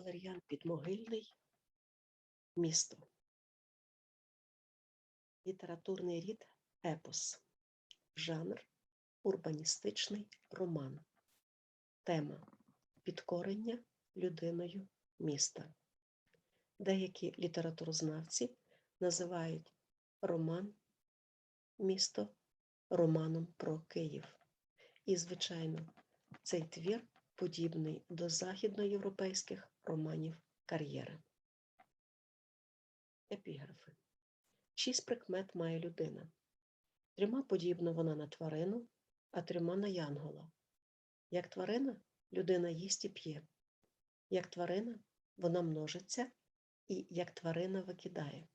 Валер'ян Підмогильний Місто. Літературний рід епос. Жанр урбаністичний роман. Тема підкорення людиною міста. Деякі літературознавці називають роман місто романом про Київ. І, звичайно, цей твір подібний до західноєвропейських романів кар'єри. Епіграфи. Шість прикмет має людина. Трьома подібна вона на тварину, а трьома на янгола. Як тварина, людина їсть і п'є. Як тварина, вона множиться, і як тварина викидає.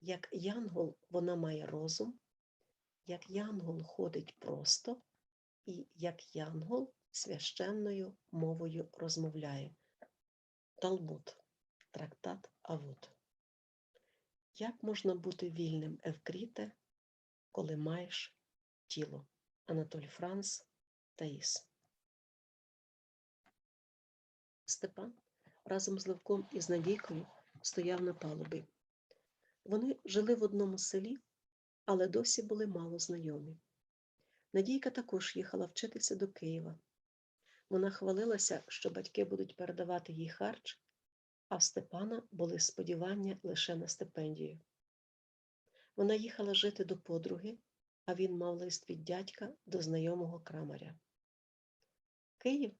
Як янгол вона має розум, як янгол ходить просто, і як янгол священною мовою розмовляє. Талмуд, трактат Авод. Як можна бути вільним Евкріте, коли маєш тіло? Анатоль Франц Таїс. Степан разом з Левком і з Надійкою стояв на палубі. Вони жили в одному селі, але досі були мало знайомі. Надійка також їхала вчитися до Києва. Вона хвалилася, що батьки будуть передавати їй харч, а в Степана були сподівання лише на стипендію. Вона їхала жити до подруги, а він мав лист від дядька до знайомого крамаря. Київ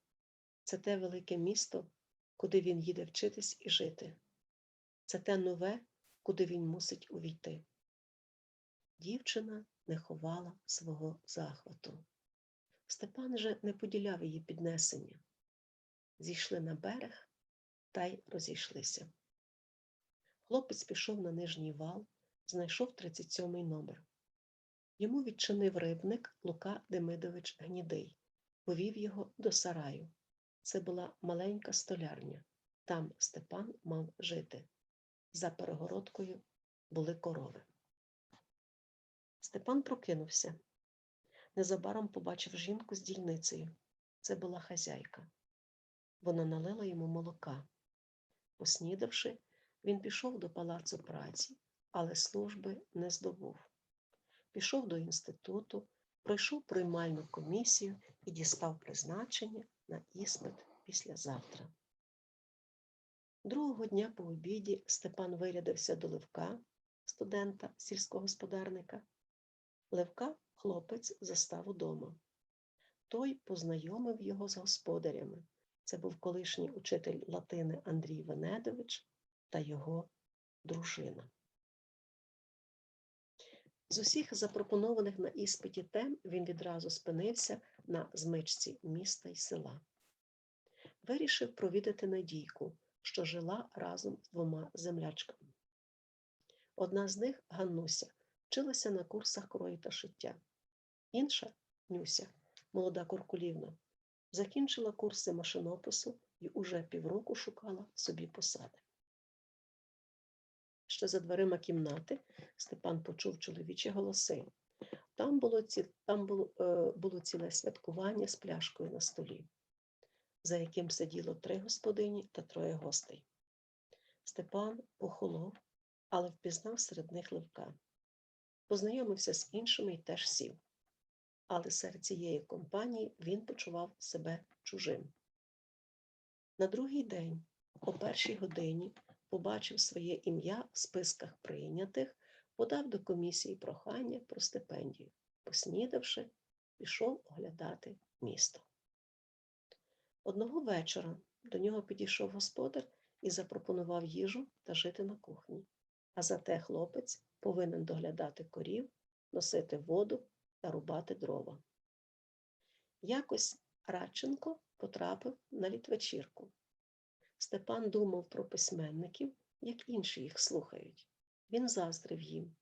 це те велике місто, куди він їде вчитись і жити. Це те нове, куди він мусить увійти. Дівчина не ховала свого захвату. Степан же не поділяв її піднесення. Зійшли на берег та й розійшлися. Хлопець пішов на нижній вал, знайшов 37-й номер. Йому відчинив рибник Лука Демидович Гнідий, повів його до сараю. Це була маленька столярня. Там Степан мав жити. За перегородкою були корови. Степан прокинувся. Незабаром побачив жінку з дільницею. Це була хазяйка. Вона налила йому молока. Поснідавши, він пішов до палацу праці, але служби не здобув. Пішов до інституту, пройшов приймальну комісію і дістав призначення на іспит післязавтра. Другого дня по обіді Степан вирядився до Левка, студента, сільськогосподарника. Левка хлопець застав удома. Той познайомив його з господарями. Це був колишній учитель латини Андрій Венедович та його дружина. З усіх запропонованих на іспиті тем він відразу спинився на змичці міста й села. Вирішив провідати Надійку, що жила разом з двома землячками. Одна з них, Ганнуся, вчилася на курсах крої та шиття. Інша Нюся, молода Куркулівна, закінчила курси машинопису і уже півроку шукала собі посади. Ще за дверима кімнати Степан почув чоловічі голоси. Там було ці, там було, е, було ціле святкування з пляшкою на столі, за яким сиділо три господині та троє гостей. Степан охолов, але впізнав серед них Левка. Познайомився з іншими і теж сів. Але серед цієї компанії він почував себе чужим. На другий день, о першій годині, побачив своє ім'я в списках прийнятих, подав до комісії прохання про стипендію. Поснідавши, пішов оглядати місто. Одного вечора до нього підійшов господар і запропонував їжу та жити на кухні. А зате хлопець повинен доглядати корів, носити воду та рубати дрова. Якось Радченко потрапив на літвечірку. Степан думав про письменників, як інші їх слухають. Він заздрив їм.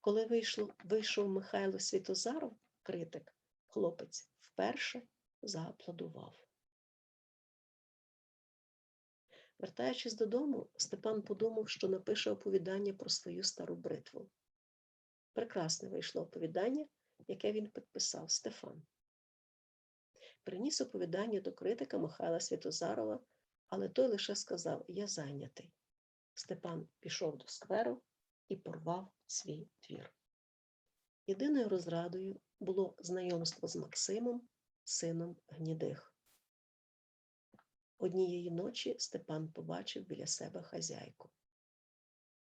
Коли вийшло, вийшов Михайло Світозаров, критик, хлопець вперше зааплодував. Вертаючись додому, Степан подумав, що напише оповідання про свою стару бритву. Прекрасне вийшло оповідання, яке він підписав Стефан. Приніс оповідання до критика Михайла Святозарова, але той лише сказав Я зайнятий. Степан пішов до скверу і порвав свій твір. Єдиною розрадою було знайомство з Максимом, сином гнідих. Однієї ночі Степан побачив біля себе хазяйку.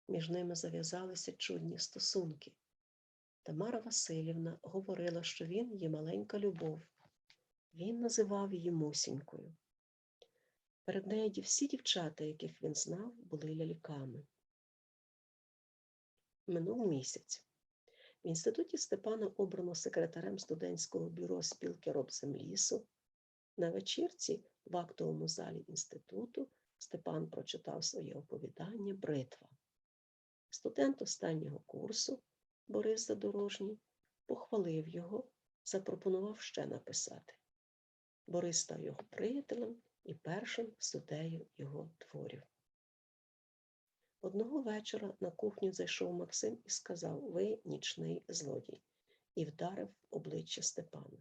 Між ними зав'язалися чудні стосунки. Тамара Васильівна говорила, що він є маленька любов. Він називав її Мусінькою. Перед нею всі дівчата, яких він знав, були ляльками. Минув місяць. В інституті Степана обрано секретарем студентського бюро спілки робземлісу. На вечірці в актовому залі інституту Степан прочитав своє оповідання Бритва. Студент останнього курсу Борис Задорожній похвалив його, запропонував ще написати. Борис став його приятелем і першим суддею його творів. Одного вечора на кухню зайшов Максим і сказав Ви нічний злодій, і вдарив обличчя Степана.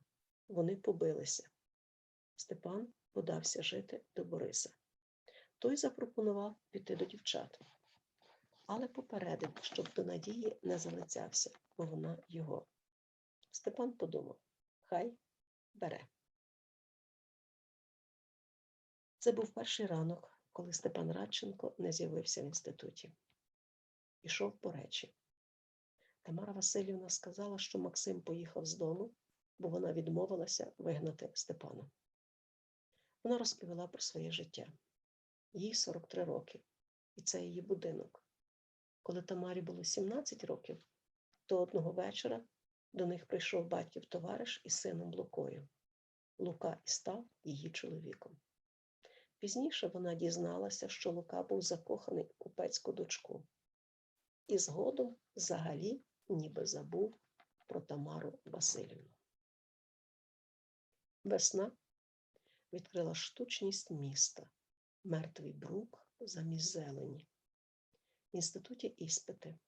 Вони побилися. Степан подався жити до Бориса. Той запропонував піти до дівчат, але попередив, щоб до Надії не залицявся, бо вона його. Степан подумав хай бере. Це був перший ранок, коли Степан Радченко не з'явився в інституті. Пішов по речі. Тамара Васильівна сказала, що Максим поїхав з дому, бо вона відмовилася вигнати Степана. Вона розповіла про своє життя. Їй 43 роки, і це її будинок. Коли Тамарі було 17 років, то одного вечора до них прийшов батьків товариш із сином Лукою. Лука і став її чоловіком. Пізніше вона дізналася, що Лука був закоханий у купецьку дочку, і згодом взагалі ніби забув про Тамару Васильівну. Весна відкрила штучність міста, мертвий брук замість зелені. Інституті іспити.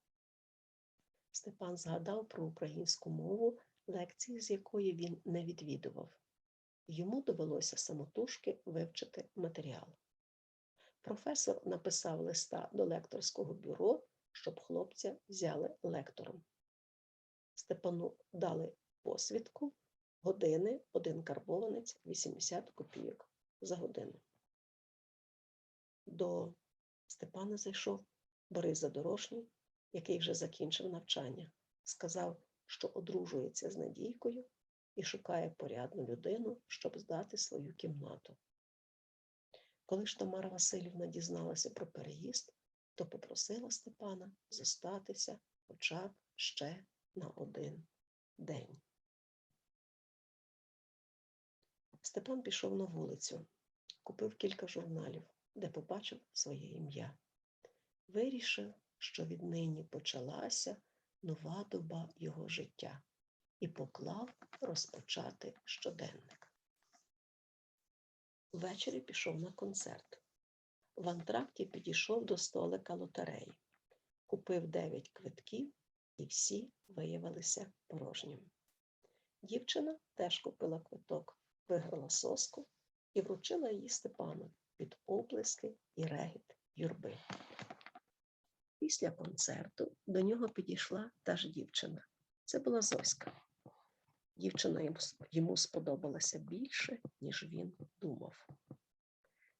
Степан згадав про українську мову, лекції з якої він не відвідував. Йому довелося самотужки вивчити матеріал. Професор написав листа до лекторського бюро, щоб хлопця взяли лектором. Степану дали посвідку години, один карбованець, 80 копійок за годину. До Степана зайшов Борис Задорожній, який вже закінчив навчання. Сказав, що одружується з Надійкою і шукає порядну людину, щоб здати свою кімнату. Коли ж Тамара Васильівна дізналася про переїзд, то попросила Степана зостатися хоча б ще на один день. Степан пішов на вулицю, купив кілька журналів, де побачив своє ім'я. Вирішив, що віднині почалася нова доба його життя і поклав розпочати щоденник. Ввечері пішов на концерт. В антракті підійшов до столика лотереї, купив дев'ять квитків, і всі виявилися порожніми. Дівчина теж купила квиток, виграла соску і вручила її Степану під оплески і регіт юрби. Після концерту до нього підійшла та ж дівчина. Це була Зоська. Дівчина йому сподобалася більше, ніж він думав.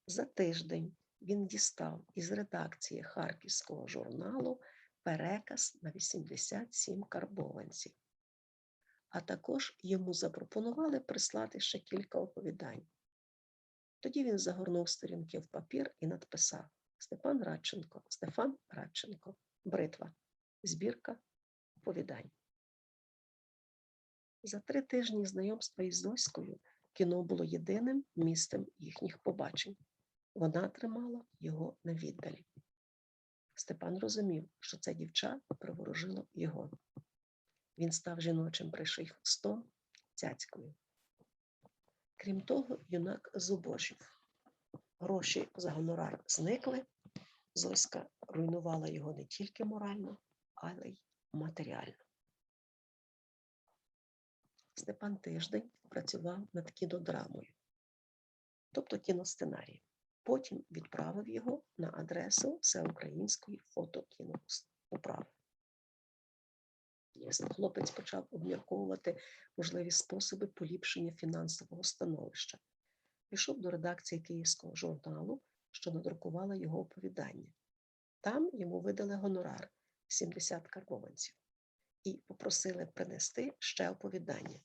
За тиждень він дістав із редакції харківського журналу переказ на 87 карбованців, а також йому запропонували прислати ще кілька оповідань. Тоді він загорнув сторінки в папір і надписав Степан Радченко, Стефан Радченко, Бритва, збірка оповідань. За три тижні знайомства із Зоською кіно було єдиним місцем їхніх побачень. Вона тримала його на віддалі. Степан розумів, що це дівча приворожило його. Він став жіночим пришийхвостом, цяцькою. Крім того, юнак зубожів. Гроші за гонорар зникли. Зоська руйнувала його не тільки морально, але й матеріально. Степан тиждень працював над кінодрамою, тобто кіносценарієм. Потім відправив його на адресу Всеукраїнської фотокіноуправи. Хлопець почав обмірковувати можливі способи поліпшення фінансового становища. Пішов до редакції Київського журналу, що надрукувала його оповідання. Там йому видали гонорар 70 карбованців і попросили принести ще оповідання.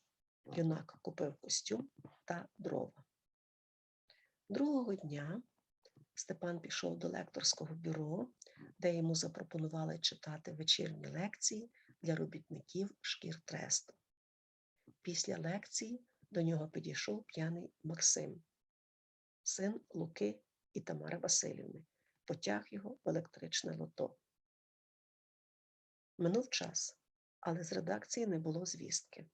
Юнак купив костюм та дрова. Другого дня Степан пішов до лекторського бюро, де йому запропонували читати вечірні лекції для робітників шкір тресту. Після лекції до нього підійшов п'яний Максим, син Луки і Тамари Васильівни, потяг його в електричне лото. Минув час, але з редакції не було звістки.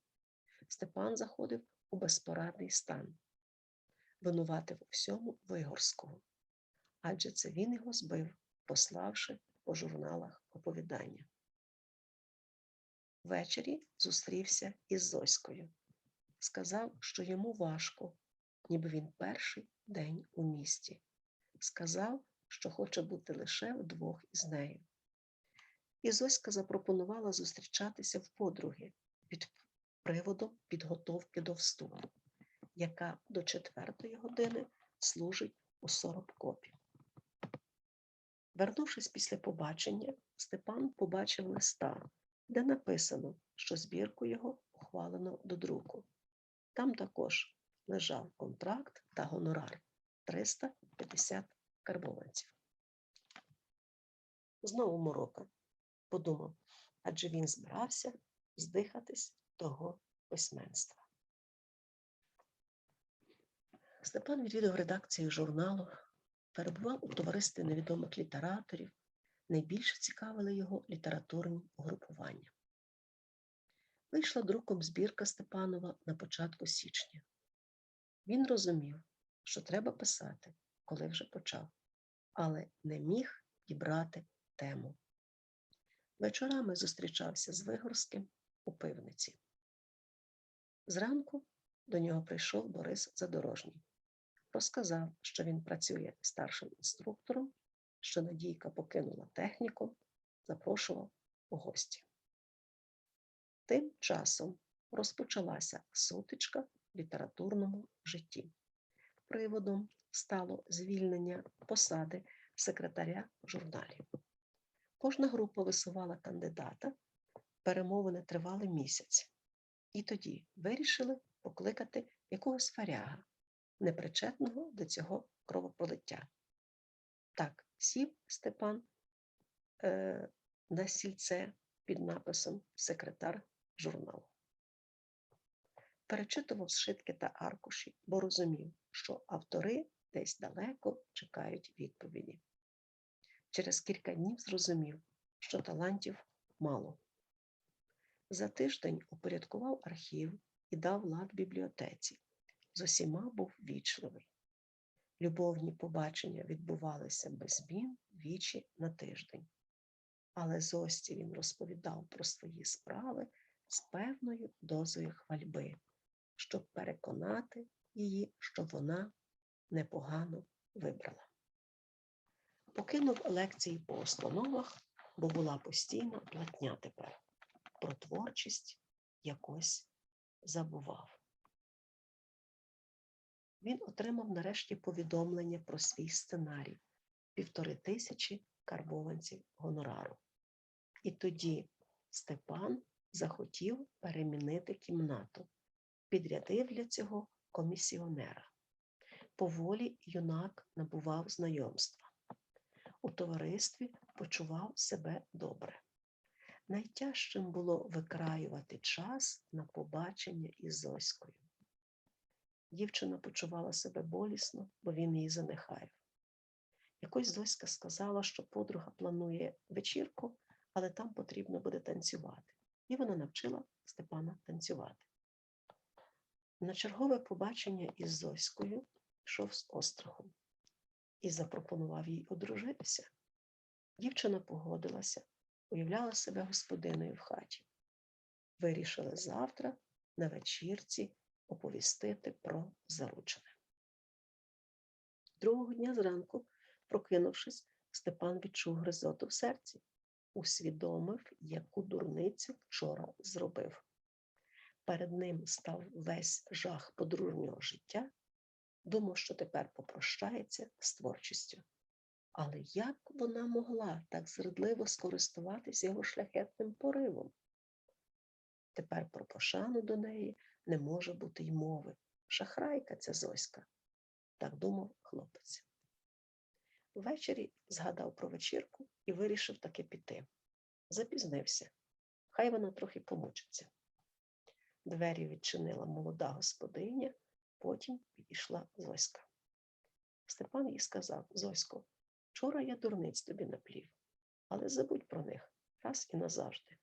Степан заходив у безпорадний стан, винуватив у всьому Вигорського, адже це він його збив, пославши по журналах оповідання. Ввечері зустрівся із Зоською. Сказав, що йому важко, ніби він перший день у місті. Сказав, що хоче бути лише вдвох із нею. І Зоська запропонувала зустрічатися в подруги під приводом підготовки до вступу, яка до четвертої години служить у соробкопі. Вернувшись після побачення, Степан побачив листа, де написано, що збірку його ухвалено до друку. Там також лежав контракт та гонорар 350 карбованців. Знову морока, подумав, адже він збирався здихатись того письменства. Степан відвідав редакцію журналу, перебував у товаристві невідомих літераторів, найбільше цікавили його літературні угрупування. Вийшла друком збірка Степанова на початку січня. Він розумів, що треба писати, коли вже почав, але не міг дібрати тему. Вечорами зустрічався з Вигорським у пивниці. Зранку до нього прийшов Борис Задорожній. Розказав, що він працює старшим інструктором, що Надійка покинула техніку, запрошував у гості. Тим часом розпочалася сутичка літературному житті. Приводом стало звільнення посади секретаря журналів. Кожна група висувала кандидата, перемовини тривали місяць, і тоді вирішили покликати якогось варяга, непричетного до цього кровопролиття. Так, сів Степан е, на сільце під написом секретар журналу. Перечитував зшитки та аркуші, бо розумів, що автори десь далеко чекають відповіді. Через кілька днів зрозумів, що талантів мало. За тиждень упорядкував архів і дав лад бібліотеці. З усіма був вічливий. Любовні побачення відбувалися без змін двічі на тиждень. Але зості він розповідав про свої справи з певною дозою хвальби, щоб переконати її, що вона непогано вибрала. Покинув лекції по установах, бо була постійна платня тепер. Про творчість якось забував. Він отримав нарешті повідомлення про свій сценарій півтори тисячі карбованців гонорару. І тоді Степан захотів перемінити кімнату, підрядив для цього комісіонера. Поволі юнак набував знайомства. У товаристві почував себе добре. Найтяжчим було викраювати час на побачення із Зоською. Дівчина почувала себе болісно, бо він її занехаяв. Якось Зоська сказала, що подруга планує вечірку, але там потрібно буде танцювати. І вона навчила Степана танцювати. На чергове побачення із Зоською йшов з острахом і запропонував їй одружитися. Дівчина погодилася, уявляла себе господиною в хаті. Вирішили завтра на вечірці оповістити про заручене. Другого дня зранку, прокинувшись, Степан відчув гризоту в серці, усвідомив, яку дурницю вчора зробив. Перед ним став весь жах подружнього життя, думав, що тепер попрощається з творчістю. Але як вона могла так зрадливо скористуватись його шляхетним поривом? Тепер про пошану до неї не може бути й мови. Шахрайка ця Зоська, так думав хлопець. Ввечері згадав про вечірку і вирішив таки піти. Запізнився. Хай вона трохи помучиться. Двері відчинила молода господиня, потім підійшла Зоська. Степан їй сказав: Зосько, вчора я дурниць тобі наплів, але забудь про них раз і назавжди.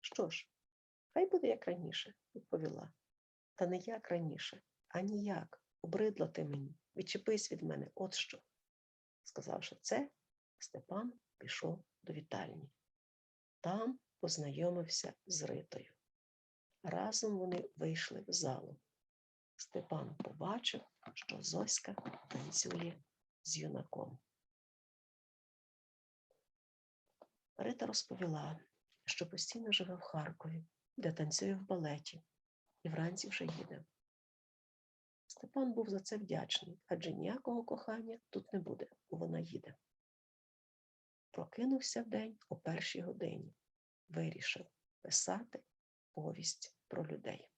Що ж, хай буде як раніше, відповіла. Та не як раніше, а ніяк. Обридла ти мені, відчепись від мене, от що. Сказавши це, Степан пішов до вітальні. Там познайомився з Ритою. Разом вони вийшли в залу. Степан побачив, що Зоська танцює з юнаком. Рита розповіла, що постійно живе в Харкові, де танцює в балеті, і вранці вже їде. Степан був за це вдячний, адже ніякого кохання тут не буде, вона їде. Прокинувся вдень о першій годині, вирішив писати повість про людей.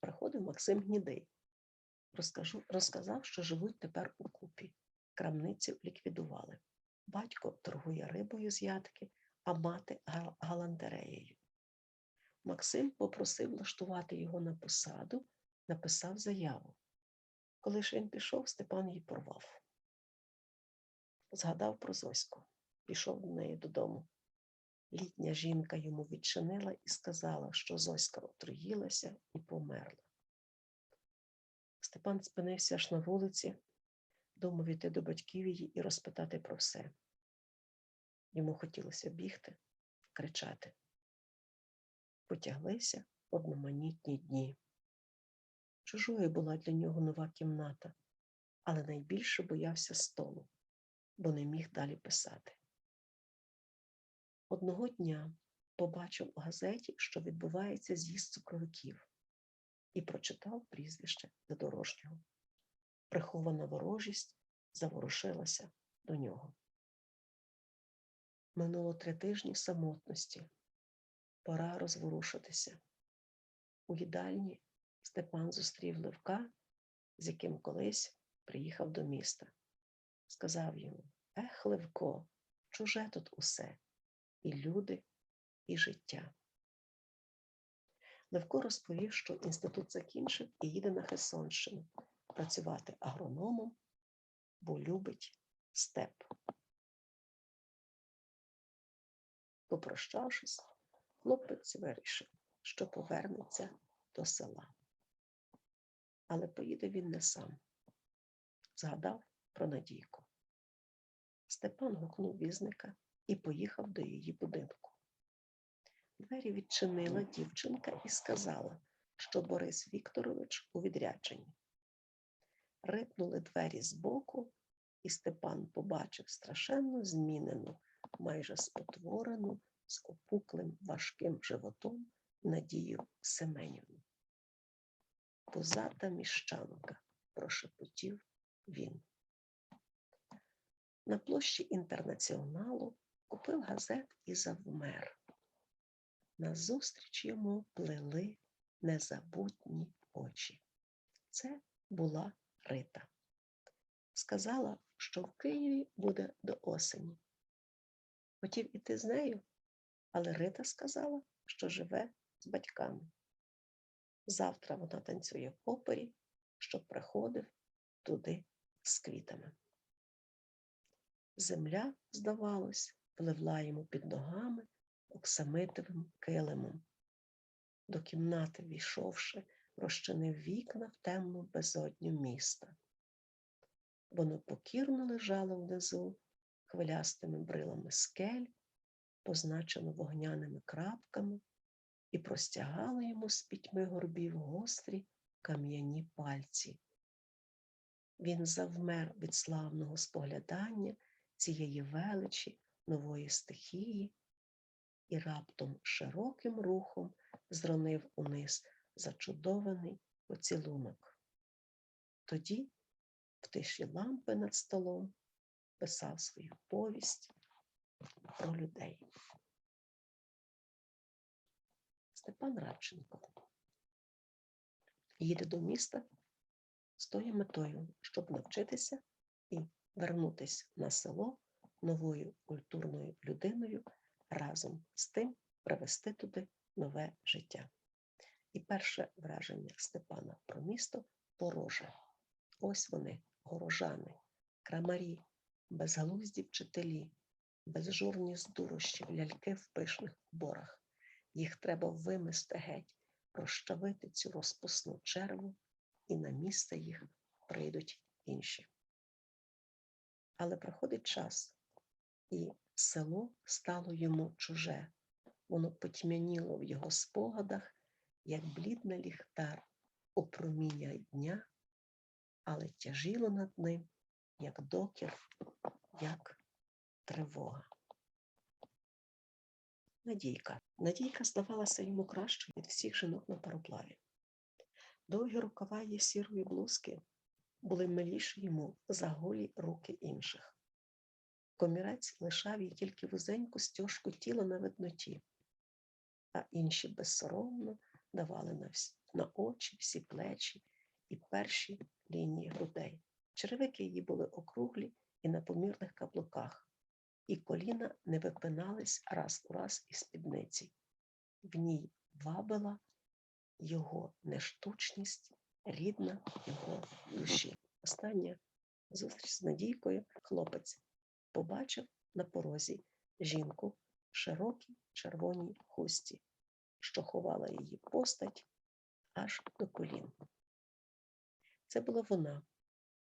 Приходив Максим Гнідий. Розкажу, розказав, що живуть тепер у купі. Крамницю ліквідували. Батько торгує рибою з ядки, а мати галантереєю. Максим попросив влаштувати його на посаду, написав заяву. Коли ж він пішов, Степан її порвав. Згадав про Зоську, пішов до неї додому. Літня жінка йому відчинила і сказала, що Зоська отруїлася і померла. Степан спинився аж на вулиці, думав іти до батьків її і розпитати про все. Йому хотілося бігти, кричати. Потяглися одноманітні дні. Чужою була для нього нова кімната, але найбільше боявся столу, бо не міг далі писати. Одного дня побачив у газеті, що відбувається з'їзд цукровиків, і прочитав прізвище задорожнього. Прихована ворожість заворушилася до нього. Минуло три тижні самотності. Пора розворушитися. У їдальні Степан зустрів Левка, з яким колись приїхав до міста. Сказав йому: Ех, Левко, чуже тут усе, і люди, і життя. Левко розповів, що інститут закінчив і їде на Херсонщину працювати агрономом, бо любить степ. Попрощавшись, хлопець вирішив, що повернеться до села. Але поїде він не сам. Згадав про Надійку. Степан гукнув візника і поїхав до її будинку. Двері відчинила дівчинка і сказала, що Борис Вікторович у відрядженні. Рипнули двері збоку, і Степан побачив страшенно змінену, майже спотворену, з опуклим важким животом Надію Семенівну. Позата міщанка, прошепотів він. На площі інтернаціоналу купив газет і завмер. Назустріч йому плели незабутні очі. Це була Рита. Сказала, що в Києві буде до осені. Хотів іти з нею, але Рита сказала, що живе з батьками. Завтра вона танцює в опері, щоб приходив туди з квітами. Земля, здавалось, пливла йому під ногами оксамитовим килимом. До кімнати, війшовши, розчинив вікна в темну безодню міста. Воно покірно лежало внизу хвилястими брилами скель, позначено вогняними крапками, і простягало йому з пітьми горбів гострі кам'яні пальці. він завмер від славного споглядання цієї величі нової стихії і раптом широким рухом зронив униз зачудований поцілунок. Тоді, в тиші лампи над столом, писав свою повість про людей. Степан Радченко їде до міста з тою метою, щоб навчитися і вернутися на село новою культурною людиною, разом з тим привести туди нове життя. І перше враження Степана про місто пороже. Ось вони, горожани, крамарі, безглузді вчителі, безжурні здурощі, ляльки в пишних уборах. Їх треба вимести геть, розчавити цю розпусну черву, і на місце їх прийдуть інші. Але проходить час, і село стало йому чуже, воно потьмяніло в його спогадах, як блідний ліхтар у проміння дня, але тяжіло над ним, як докір, як тривога. Надійка. Надійка здавалася йому кращою від всіх жінок на пароплаві. Довгі рукава її сірої блузки були миліші йому за голі руки інших. Комірець лишав їй тільки вузеньку стяжку тіла на видноті, а інші безсоромно давали на, вс... на очі, всі плечі і перші лінії грудей. Черевики її були округлі і на помірних каблуках, і коліна не випинались раз у раз із спідниці. В ній вабила його нештучність, рідна його душі. Остання зустріч з Надійкою хлопець побачив на порозі жінку в широкій червоній хусті, що ховала її постать аж до колін. Це була вона,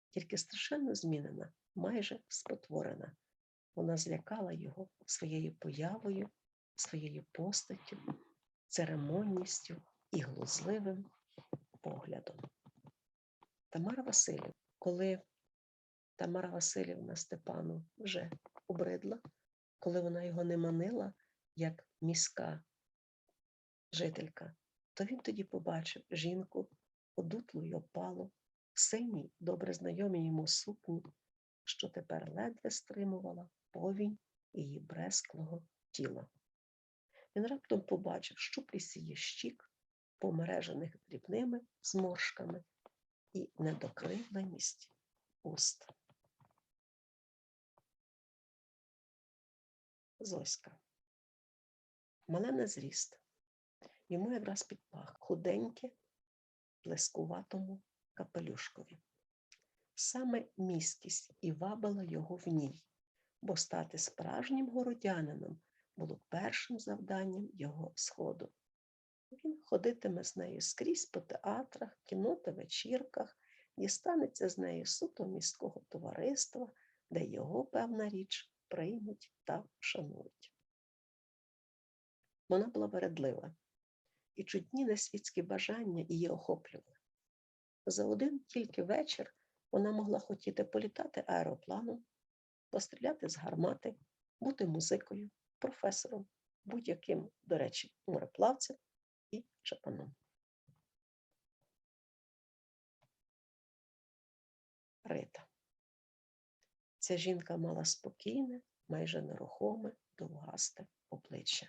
тільки страшенно змінена, майже спотворена. Вона злякала його своєю появою, своєю постаттю, церемонністю і глузливим поглядом. Тамара Васильівна, коли Тамара Васильівна Степану вже обридла, коли вона його не манила як міська жителька, то він тоді побачив жінку одутлу й опалу, синій, добре знайомій йому сукні, що тепер ледве стримувала повінь її бресклого тіла. Він раптом побачив щуплість її щік, помережених дрібними зморшками і недокривленість уст. Зоська. Мале на зріст. Йому якраз під пах худеньке, плескуватому капелюшкові. Саме міськість і вабила його в ній, бо стати справжнім городянином було першим завданням його сходу. Він ходитиме з нею скрізь по театрах, кіно та вечірках, дістанеться з нею суто міського товариства, де його, певна річ, приймуть та вшанують. Вона була вередлива, і чудні несвітські бажання її охоплювали. За один тільки вечір вона могла хотіти політати аеропланом, постріляти з гармати, бути музикою, професором, будь-яким, до речі, мореплавцем і чапаном. Рита. Ця жінка мала спокійне, майже нерухоме, довгасте обличчя,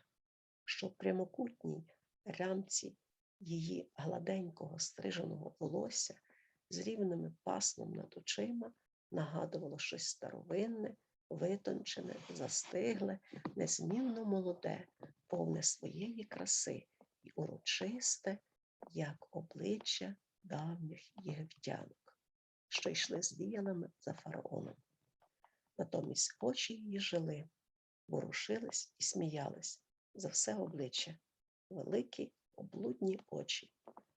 що в прямокутній рамці її гладенького стриженого волосся з рівними пасмом над очима нагадувало щось старовинне, витончене, застигле, незмінно молоде, повне своєї краси і урочисте, як обличчя давніх єгиптянок, що йшли з віялами за фараоном. Натомість очі її жили, ворушились і сміялись за все обличчя, великі облудні очі,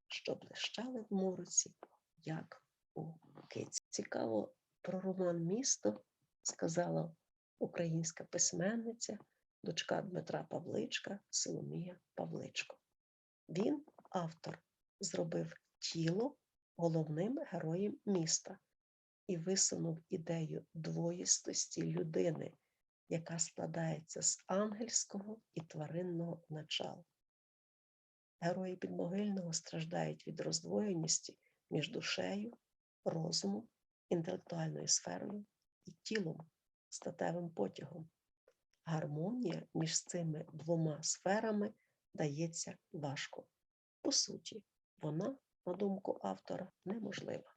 що блищали в мороці, як у киці. Цікаво про роман Місто сказала українська письменниця, дочка Дмитра Павличка Соломія Павличко. Він, автор, зробив тіло головним героєм міста, і висунув ідею двоїстості людини, яка складається з ангельського і тваринного начала. Герої підмогильного страждають від роздвоєності між душею, розумом, інтелектуальною сферою і тілом, статевим потягом. Гармонія між цими двома сферами дається важко. По суті, вона, на думку автора, неможлива.